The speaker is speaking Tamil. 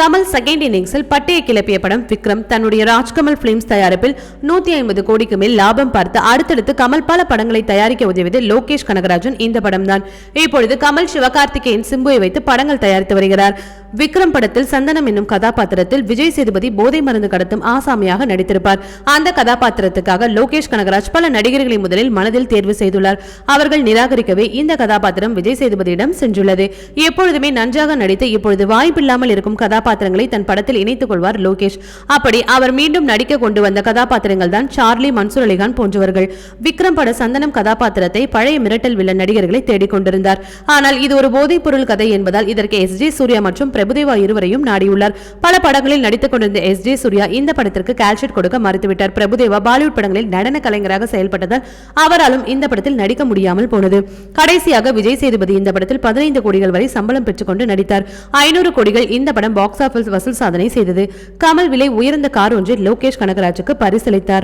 கமல் செகண்ட் இன்னிங்ஸில் பட்டையை கிளப்பிய படம் விக்ரம். தன்னுடைய ராஜ்கமல் பிலிம்ஸ் தயாரிப்பில் நூத்தி ஐம்பது கோடிக்கு மேல் லாபம் பார்த்து அடுத்தடுத்து கமல் பல படங்களை தயாரிக்க உதவியது லோகேஷ் கனகராஜன். இந்த படம்தான். இப்பொழுது கமல் சிவகார்த்திகேயன் சிம்புவை வைத்து படங்கள் தயாரித்து வருகிறார். விக்ரம் படத்தில் சந்தனம் என்னும் கதாபாத்திரத்தில் விஜய் சேதுபதி போதை மருந்து கடத்தும் ஆசாமியாக நடித்திருப்பார். அந்த கதாபாத்திரத்துக்காக லோகேஷ் கனகராஜ் பல நடிகர்களை முதலில் மனதில் தேர்வு செய்துள்ளார். அவர்கள் நிராகரிக்கவே இந்த கதாபாத்திரம் விஜய் சேதுபதியிடம் சென்றுள்ளது. எப்பொழுதுமே நன்றாக நடித்து இப்பொழுது வாய்ப்பில்லாமல் இருக்கும் கதாபாத்திரம் கதாபாத்திரங்களை தன் படத்தில் இணைத்துக் கொள்வார் லோகேஷ். அப்படி அவர் மீண்டும் நடிக்க கொண்டு வந்த கதாபாத்திரங்கள் தான் சார்லி மன்சூர் அலிகான் போன்றவர்கள். விக்ரம் பட சந்தனம் கதாபாத்திரத்தை பழைய மிரட்டல் வில்லன் நடிகர்களை தேடிக்கொண்டிருந்தார் ஆனால் இது ஒரு போதைப் பொருள் கதை என்பதால் இதற்கு எஸ். ஜே. சூர்யா மற்றும் பிரபுதேவா இருவரையும் நாடியுள்ளார். பல படங்களில் நடித்துக் கொண்டிருந்த எஸ். ஜே. சூர்யா இந்த படத்திற்கு கால்ஷீட் கொடுக்க மறுத்துவிட்டார். பிரபுதேவா பாலிவுட் படங்களில் நடன கலைஞராக செயல்பட்டதால் அவராலும் இந்த படத்தில் நடிக்க முடியாமல் போனது. கடைசியாக விஜய் சேதுபதி இந்த படத்தில் பதினைந்து கோடிகள் வரை சம்பளம் பெற்றுக்கொண்டு நடித்தார். ஐநூறு கோடிகள் இந்த படம் பாக்ஸ் ஆபீஸ் வசூல் சாதனை செய்தது. கமல் விலை உயர்ந்த கார் ஒன்றை லோகேஷ் கனகராஜுக்கு பரிசளித்தார்.